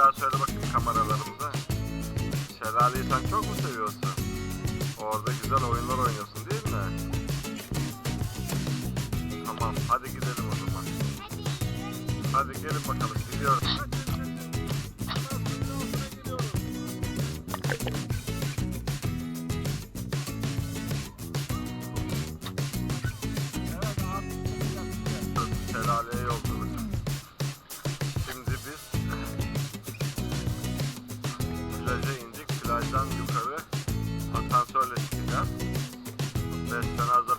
Daha söyle bakayım kameralarımıza. Şelaleyi sen çok mu seviyorsun? Orada güzel oyunlar oynuyorsun değil mi? Tamam hadi gidelim o zaman. Hadi gelin bakalım gidiyoruz. Ben de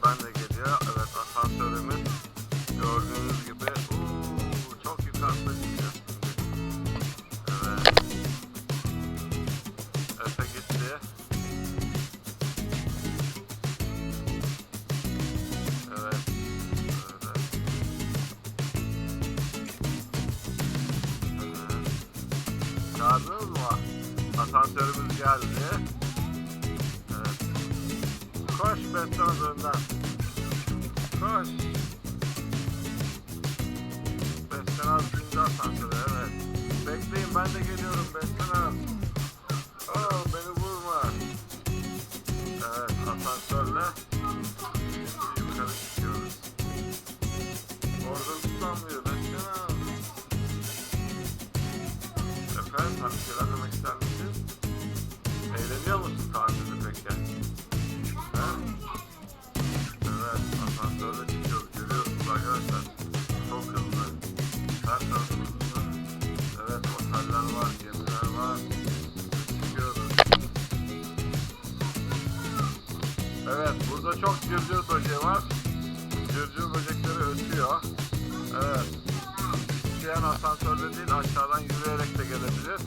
İsteyen asansörle değil aşağıdan yürüyerek de gelebilir.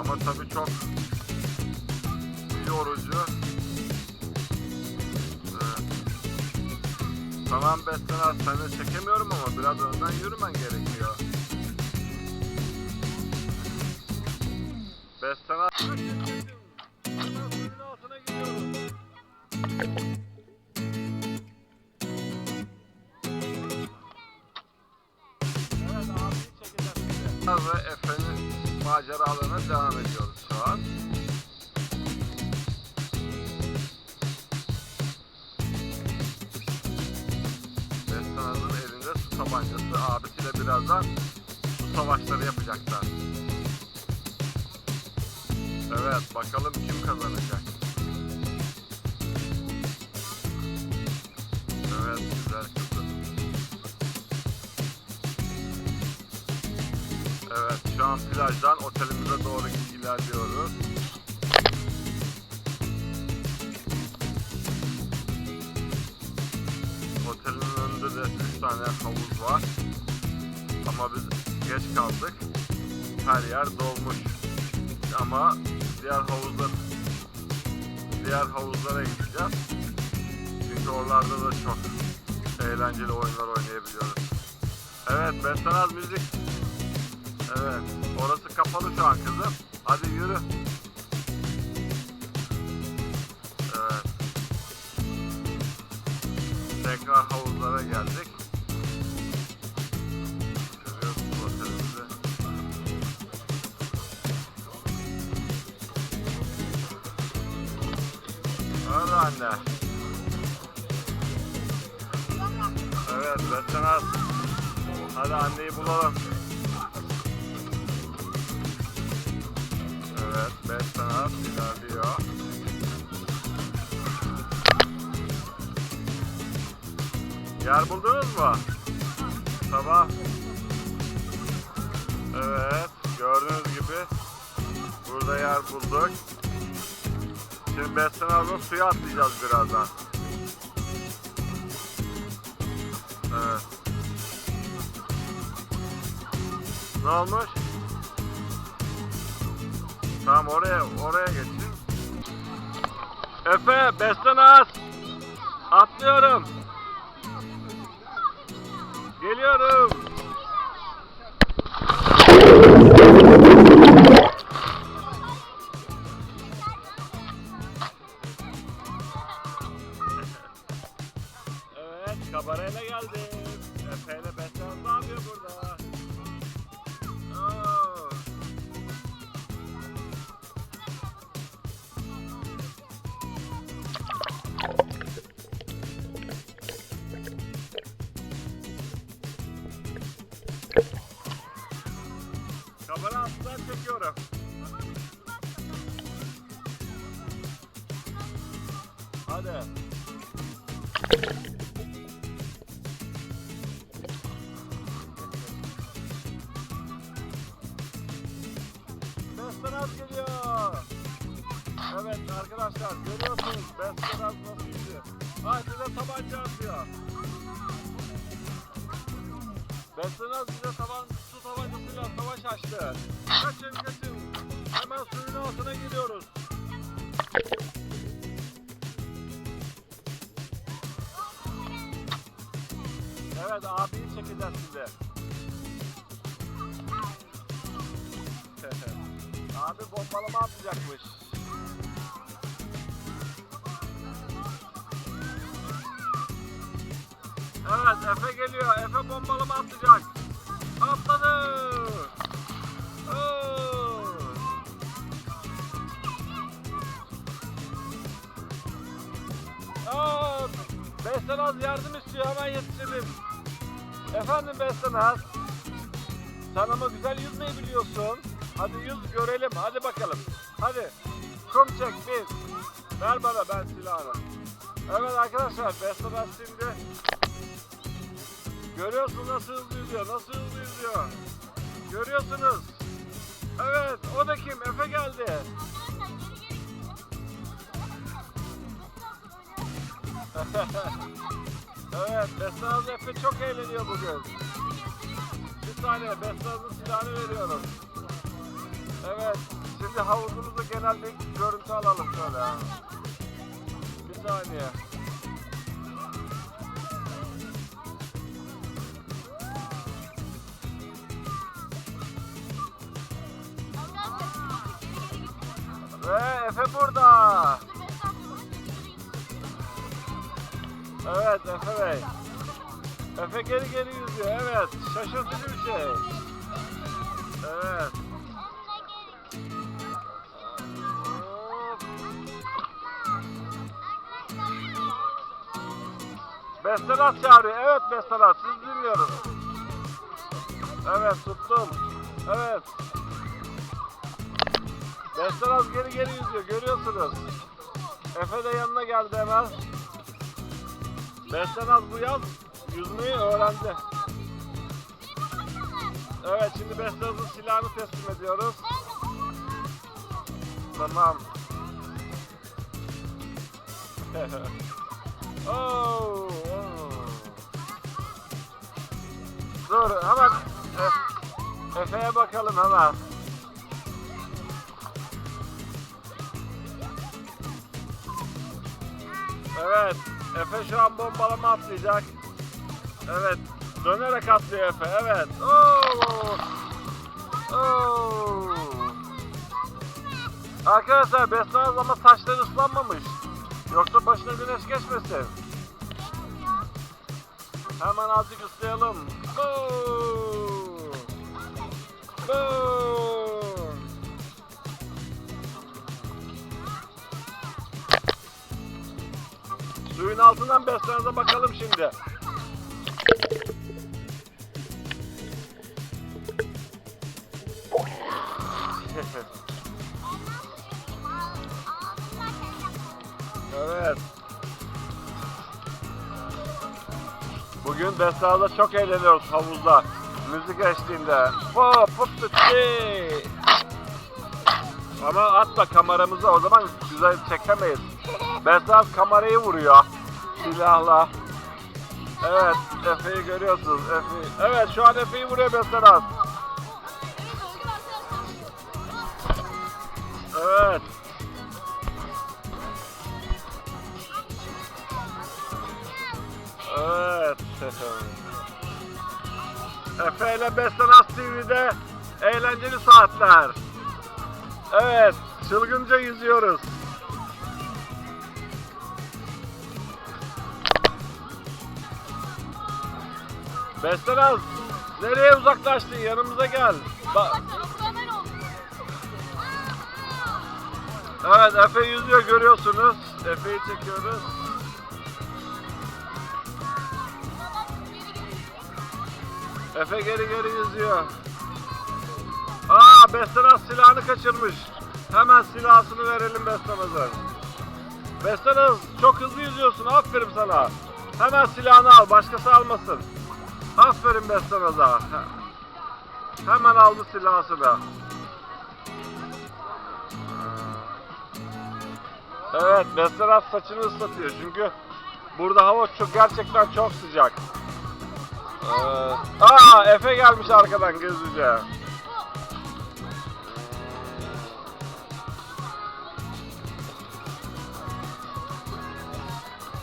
Ama tabii çok yorucu. Evet. Tamam Beslenaz seni çekemiyorum ama biraz önden yürümen gerekiyor. Beslenaz. Birazdan su savaşları yapacaklar. Evet bakalım kim kazanacak. Evet güzel kızım. Evet şu an plajdan otelimize doğru ilerliyoruz. Otelin önünde de 3 tane havuz var. Ama biz geç kaldık. Her yer dolmuş. Ama diğer havuzlar diğer havuzlara gideceğiz. Çünkü oralarda da çok eğlenceli oyunlar oynayabiliyoruz. Evet, Bestanaz müzik. Evet, orası kapalı şu an kızım. Hadi yürü. Evet. Tekrar havuzlara geldik. Hadi anne. Evet, Bestanaz. Hadi anneyi bulalım. Evet, beş sanat ilerliyor. Yer buldunuz mu? Sabah. Evet, gördüğünüz gibi burada yer bulduk. Şimdi Bestanaz'ın suya atlayacağız birazdan. Evet. Ne olmuş? Tamam oraya oraya geçin. Efe Bestanaz! Atlıyorum. Geliyorum. Kamera altından çekiyorum. Çekeceğiz şimdi. Abi bombalama atacakmış. Evet Efe geliyor. Efe bombalama atacak. Atladı. Oo. Aa, Bestenaz yardım istiyor hemen yetişelim. Efendim Bestenaz. Ama güzel yüzmeyi biliyorsun. Hadi yüz görelim. Hadi bakalım. Hadi. Kum çek bir. Ver bana ben silahını. Evet arkadaşlar Bestenaz şimdi Görüyorsun nasıl hızlı yüzüyor, nasıl hızlı yüzüyor. Görüyorsunuz. Evet, o da kim? Efe geldi. Evet, Besnaz Efe çok eğleniyor bugün. Bir saniye, Besnaz'ın silahını veriyorum. Evet, şimdi havuzumuzu genel bir görüntü alalım şöyle. Bir saniye. Ve Efe burada. Evet Efe Bey. Efe geri geri yüzüyor. Evet. Şaşırtıcı bir şey. Evet. Bestelat çağırıyor. Evet Bestelat. Siz dinliyoruz. Evet tuttum. Evet. Bestelat geri geri yüzüyor. Görüyorsunuz. Efe de yanına geldi hemen. Bestenaz bu yaz yüzmeyi öğrendi. Evet şimdi Bestenaz'ın silahını teslim ediyoruz. Tamam. oh, oh. Dur hemen Ef- Efe'ye bakalım hemen. Evet. Efe şu an bombalama atlayacak. Evet. Dönerek atlıyor Efe. Evet. Oo. Oo. Arkadaşlar Besnaz ama saçları ıslanmamış. Yoksa başına güneş geçmesin. Hemen azıcık ıslayalım. Oo. Oo. Suyun altından Besnaz'a bakalım şimdi. evet. Bugün Besnaz'da çok eğleniyoruz havuzda. Müzik eşliğinde. Hop hop. Ama atma kameramızı o zaman güzel çekemeyiz. Besnaz kamerayı vuruyor silahla. Evet, Efe'yi görüyorsunuz. Efe. Evet, şu an Efe'yi vuruyor Besaras. Evet. Evet. Efe ile Besaras TV'de eğlenceli saatler. Evet, çılgınca yüzüyoruz. Bestenaz, nereye uzaklaştın? Yanımıza gel. Ba- evet, Efe yüzüyor görüyorsunuz. Efe'yi çekiyoruz. Efe geri geri yüzüyor. Aa Bestenaz silahını kaçırmış. Hemen silahını verelim Bestenaz'a. Bestenaz çok hızlı yüzüyorsun. Aferin sana. Hemen silahını al. Başkası almasın. Aferin Bestenaz'a. He- Hemen aldı silahını. Evet Bestenaz saçını ıslatıyor çünkü burada hava çok gerçekten çok sıcak. Ee, aa Efe gelmiş arkadan gizlice.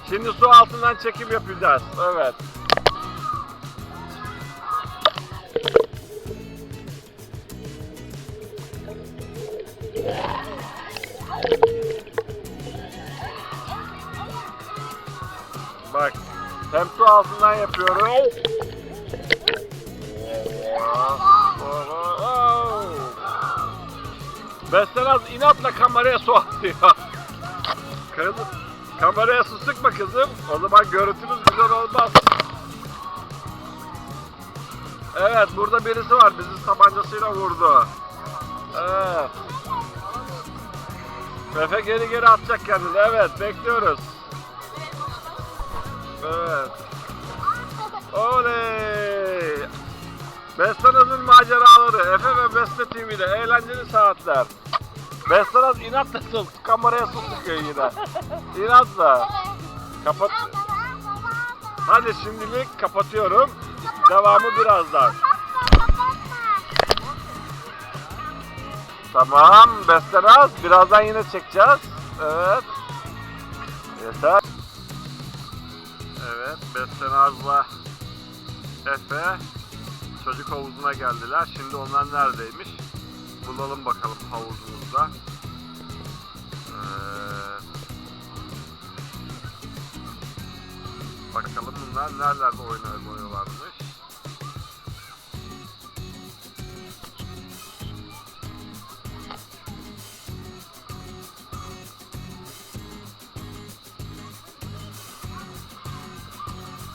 Şimdi su altından çekim yapacağız. Evet. Altından yapıyorum. Bestenaz inatla kameraya su atıyor. Kızım, kameraya su sıkma kızım. O zaman görüntünüz güzel olmaz. Evet, burada birisi var. Bizi tabancasıyla vurdu. Evet. Efe geri geri atacak kendini. Evet, bekliyoruz. Evet. Oley! Bestanaz'ın maceraları Efe ve Beste TV'de eğlenceli saatler. Bestanaz inatla su, kameraya su sıkıyor yine. İnatla. Kapat. Hadi şimdilik kapatıyorum. Devamı birazdan. Tamam Bestanaz birazdan yine çekeceğiz. Evet. Yeter. Evet Bestenaz'la Efe çocuk havuzuna geldiler. Şimdi onlar neredeymiş? Bulalım bakalım havuzumuzda. Evet. Bakalım bunlar nerelerde oynuyorlarmış.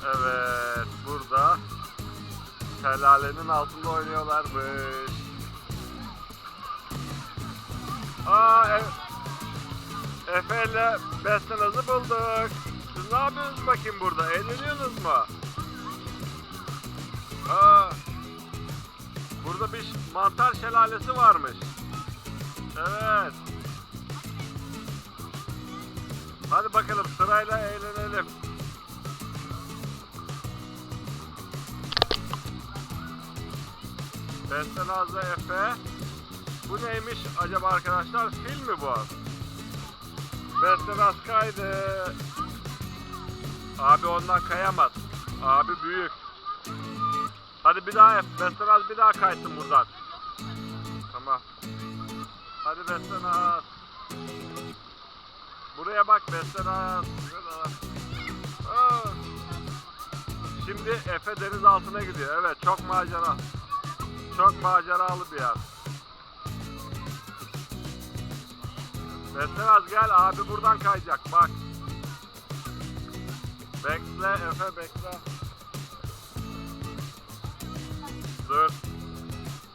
Evet, şelalenin altında oynuyorlarmış. Aa, e Efe ile Bestenaz'ı bulduk. Siz ne yapıyorsunuz bakayım burada? Eğleniyorsunuz mu? Aa, burada bir mantar şelalesi varmış. Evet. Hadi bakalım sırayla eğlenelim. Beste Nazlı Efe. Bu neymiş acaba arkadaşlar? Fil mi bu? Beste Naz kaydı. Abi ondan kayamaz. Abi büyük. Hadi bir daha yap. Beste Naz bir daha kaysın buradan. Tamam. Hadi Beste Naz. Buraya bak Beste Naz. Şurada. Aa. Şimdi Efe deniz altına gidiyor. Evet çok macera. Çok maceralı bir yer. Bestenaz gel abi buradan kayacak bak. Bekle Efe bekle. Dur.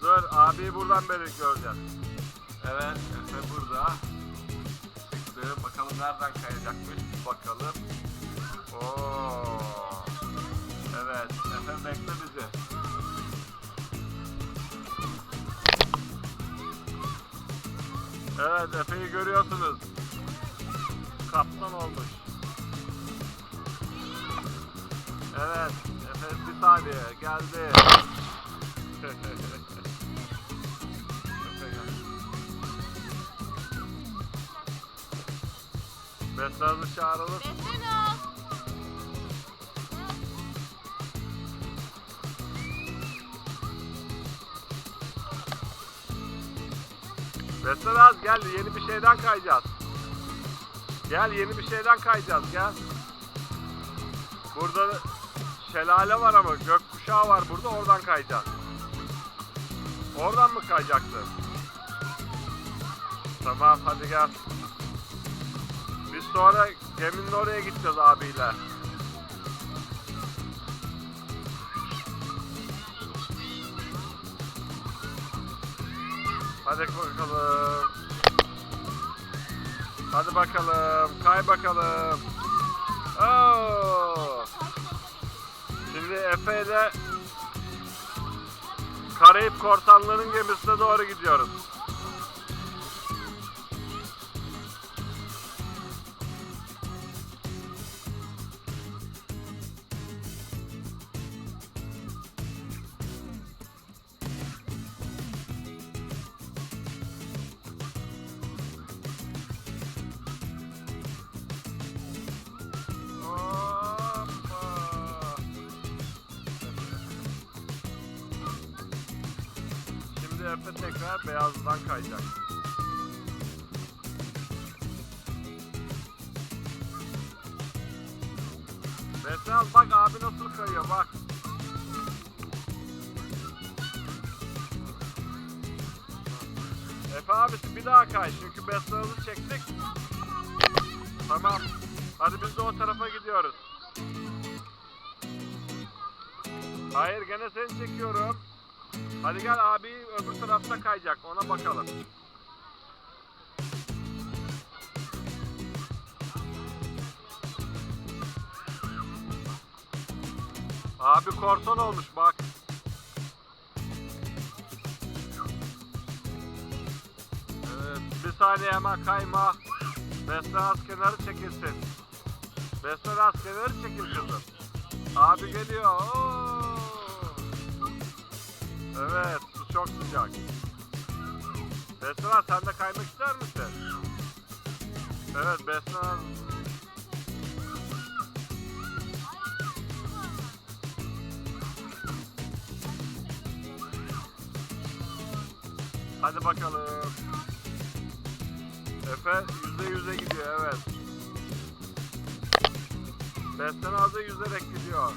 Dur abi buradan beri göreceğiz. Evet Efe burada. Çıktı. Bakalım nereden kayacakmış. Bakalım. Oo. Evet Efe'yi görüyorsunuz. Kaptan olmuş. Evet Efe bir saniye geldi. Beslenmiş çağrılır. Beslenaz gel yeni bir şeyden kayacağız. Gel yeni bir şeyden kayacağız gel. Burada şelale var ama gökkuşağı var burada oradan kayacağız. Oradan mı kayacaksın? Tamam hadi gel. Biz sonra geminin oraya gideceğiz abiyle. Hadi bakalım. Hadi bakalım. Kay bakalım. Oo. Şimdi Efe ile Karayip Korsanları'nın gemisine doğru gidiyoruz. Besal bak abi nasıl kayıyor bak. Efe abisi bir daha kay çünkü Besal'ı çektik. Tamam. Hadi biz de o tarafa gidiyoruz. Hayır gene seni çekiyorum. Hadi gel abi öbür tarafta kayacak ona bakalım. Abi korsan olmuş bak. Evet, bir saniye hemen kayma. Beslenaz kenarı çekilsin. Beslenaz kenarı çekil kızım. Abi geliyor. Oo. Evet, su çok sıcak. Beslenaz sen de kaymak ister misin? Evet, Beslenaz. Hadi bakalım. Efe yüzde yüze gidiyor evet. Beslenaz'da yüzerek gidiyor.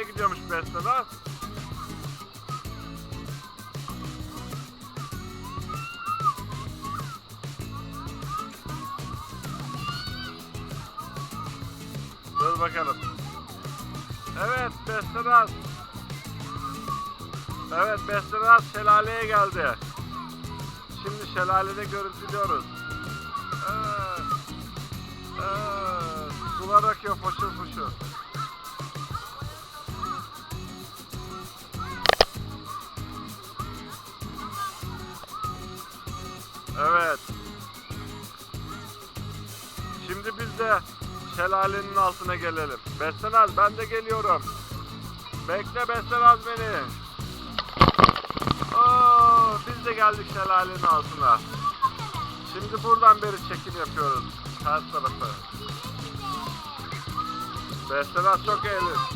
Nereye gidiyormuş Beslenaz? Dur bakalım. Evet Beslenaz. Evet Beslenaz şelaleye geldi. Şimdi şelalede görüntülüyoruz. Evet. Evet. Sular akıyor foşur foşur. Evet. Şimdi biz de şelalenin altına gelelim. Beslenaz ben de geliyorum. Bekle Beslenaz beni. Oo, biz de geldik şelalenin altına. Şimdi buradan beri çekim yapıyoruz. Her tarafı. Beslenaz çok eğleniyor.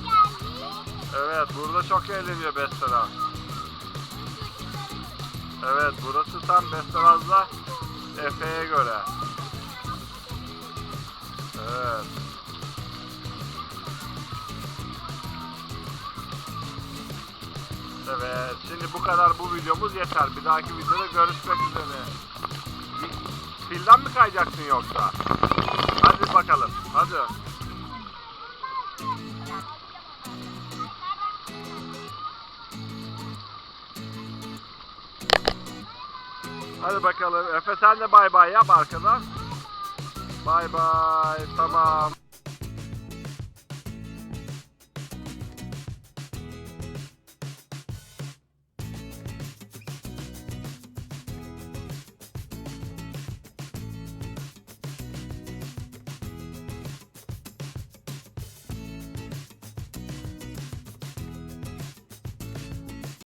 Evet burada çok eğleniyor Beslenaz. Evet burası tam Bestenaz'la Efe'ye göre. Evet. Evet şimdi bu kadar bu videomuz yeter. Bir dahaki videoda görüşmek üzere. Filden mi kayacaksın yoksa? Hadi bakalım. Hadi. Hadi bakalım. Efe sen de bay bay yap arkadan. Bay bay. Tamam.